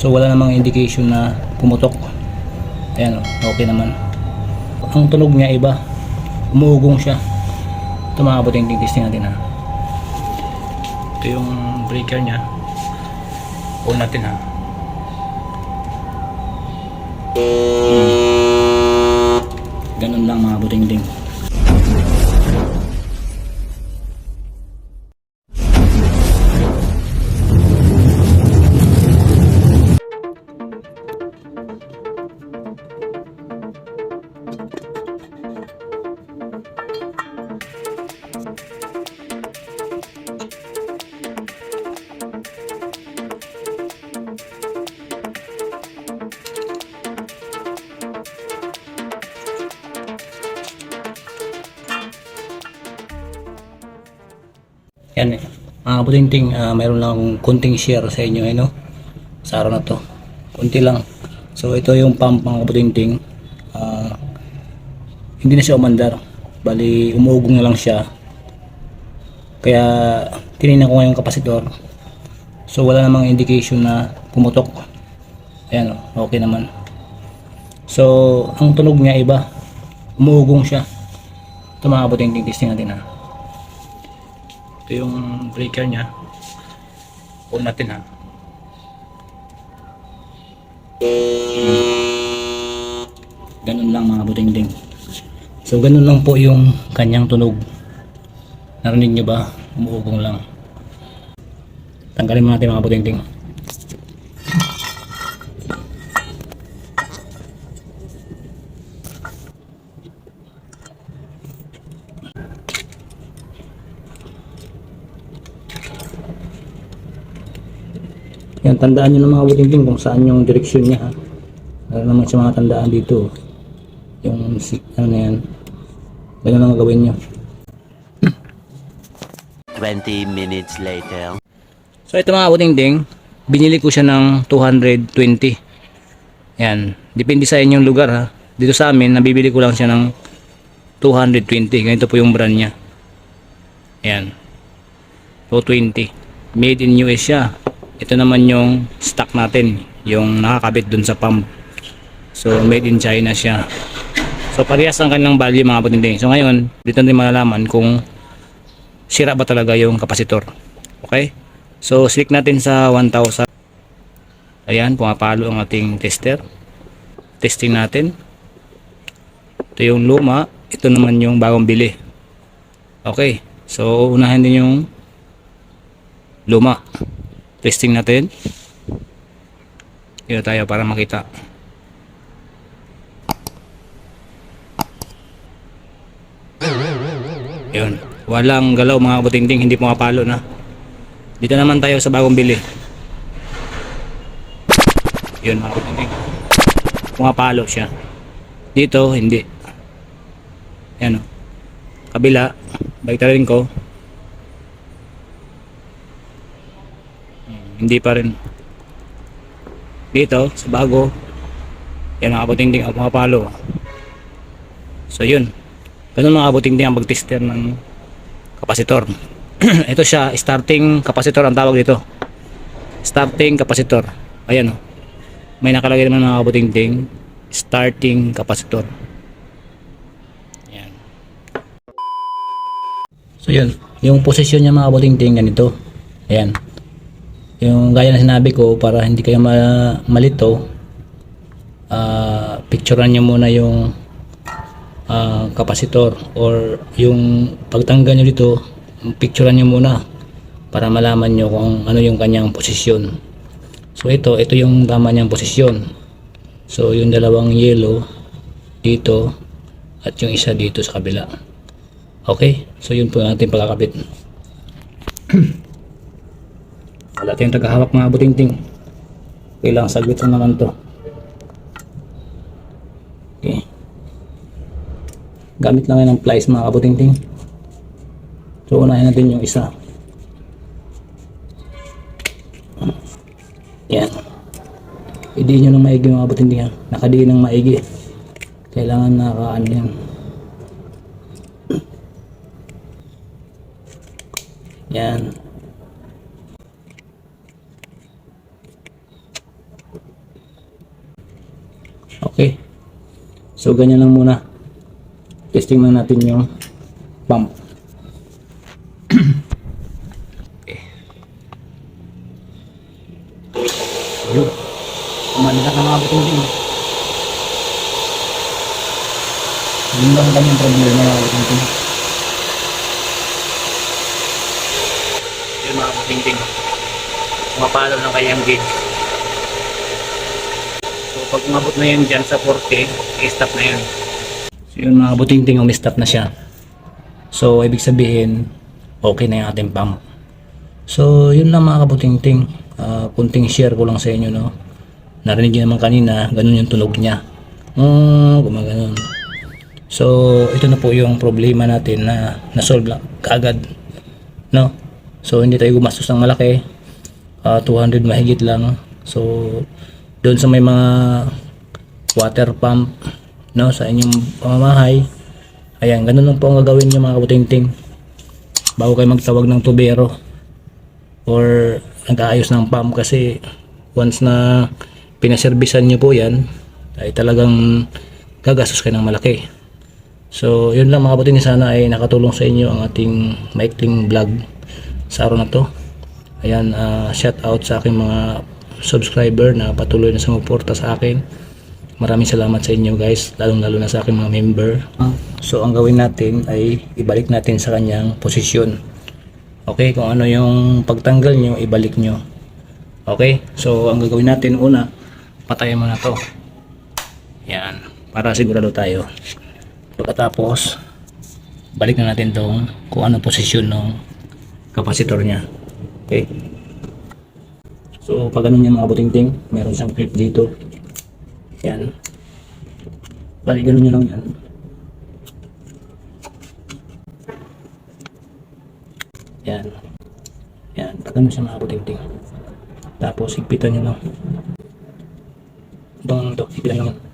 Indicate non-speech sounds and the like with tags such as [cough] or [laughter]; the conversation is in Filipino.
So wala namang indication na pumutok. Ayan o, okay naman. Ang tunog niya iba. Umuugong siya. Ito mga kabuting testing natin ha. Ito yung breaker niya. On natin ha. Hmm. Ganun lang mga kabuting ding. Yan eh. Mga kabuting uh, mayroon lang akong konting share sa inyo eh, no? Sa araw na to. Kunti lang. So ito yung pump mga kabuting uh, hindi na siya umandar. Bali, umuugong na lang siya. Kaya tinignan ko ngayon kapasitor. So wala namang indication na pumutok. Ayan o, okay naman. So, ang tunog niya iba. Umuugong siya. Ito mga kabuting testing natin ha. Ito yung breaker niya. On natin ha. Ganun lang mga buding-ding. So ganun lang po yung kanyang tunog. Narinig nyo ba? Umuugong lang. Tanggalin mo natin mga buding-ding. Yan, tandaan nyo ng mga buding-ding kung saan yung direksyon niya. Meron naman sa mga tandaan dito. Yung ano na yan. Ganun lang gawin nyo. 20 minutes later. So ito mga buding-ding, binili ko siya ng 220. Yan, depende sa inyong lugar ha. Dito sa amin, nabibili ko lang siya ng 220. Ganito po yung brand niya. Yan. 220. Made in US siya. Ito naman yung stock natin, yung nakakabit dun sa pump. So made in China siya. So parehas ang kanilang value mga buding-ding. So ngayon, dito natin malalaman kung sira ba talaga yung kapasitor. Okay? So, select natin sa 1,000. Ayan, pumapalo ang ating tester. Testing natin. Ito yung luma. Ito naman yung bagong bili. Okay. So, unahin din yung luma. Testing natin. Dito tayo para makita. Yun. Walang galaw mga kabutingting, hindi pumapalo na. Dito naman tayo sa bagong bili. Yun mga kabutingting. Pumapalo siya. Dito, hindi. Yan o. Kabila, balik ko. Hindi pa rin. Dito, sa bago, yan mga kabutingting, ang pumapalo. So yun. Ganun mga kabutingting ang pag-tester ng kapasitor. [clears throat] Ito siya, starting kapasitor ang tawag dito. Starting kapasitor. Ayan o. May nakalagay naman mga kabutingting, starting kapasitor. Ayan. So yun, yung posisyon niya mga kabutingting ganito. Ayan. Yung gaya na sinabi ko, para hindi kayo ma- malito, ah picturean niyo muna yung ah, kapasitor or yung pagtanggal nyo dito picturean nyo muna para malaman nyo kung ano yung kanyang posisyon. So ito, ito yung tama niyang posisyon. So yung dalawang yellow dito at yung isa dito sa kabila. Okay, so yun po yung ating pagkakabit [clears throat] wala tayong tagahawak mga butingting. Kailangan saglit lang naman to. Okay. Gamit lang ng plies mga kabutingting. So unahin natin yung isa. Yan. Hindi nyo ng maigi mga kabutingting yan. Nakadiin ng maigi. Kailangan nakaano yan. Yan Okay. So, ganyan lang muna. Testing lang natin yung pump. okay. Yun. Kumanin na mga buting din. Yun lang kami problema mga buting din. Yun mga buting din. Mapalo ng kanyang gauge. Pag umabot na yun dyan sa 40, i-stop na yun. So yun mga buting-ting, umi-stop na siya. So ibig sabihin, okay na yung ating pump. So yun lang mga kabuting-ting. Ah, kunting share ko lang sa inyo no. Narinig niyo naman kanina, ganun yung tunog niya. Mm, gumaganon. So ito na po yung problema natin na na-solve lang kaagad. No? So hindi tayo gumastos ng malaki. Ah, 200 mahigit lang. So doon sa may mga water pump no sa inyong pamamahay. Ayan ganun lang po ang gagawin nyo mga kabuting-ting. Bago kayo magtawag ng tubero or nag-aayos ng pump kasi once na pinaservisan nyo po yan ay talagang gagastos kayo ng malaki. So yun lang mga kabuting sana ay nakatulong sa inyo ang ating maikling vlog sa araw na to. Ayan ah, shout out sa aking mga subscriber na patuloy na sumuporta sa akin. Maraming salamat sa inyo guys. Lalong lalo na sa aking mga member. So ang gawin natin ay ibalik natin sa kanyang posisyon. Okay kung ano yung pagtanggal nyo ibalik nyo okay so ang gagawin natin una patayin mo na to. Yan para sigurado tayo. Pagkatapos balik na natin tong kung ano posisyon ng kapasitor niya. Okay So, pag ganun yung mga buting-ting, meron siyang clip dito. Yan. Bali, ganun nyo lang yan. Yan. Yan. Pag ganun siya mga buting-ting. Tapos, higpitan nyo lang. Itong to, higpitan nyo lang.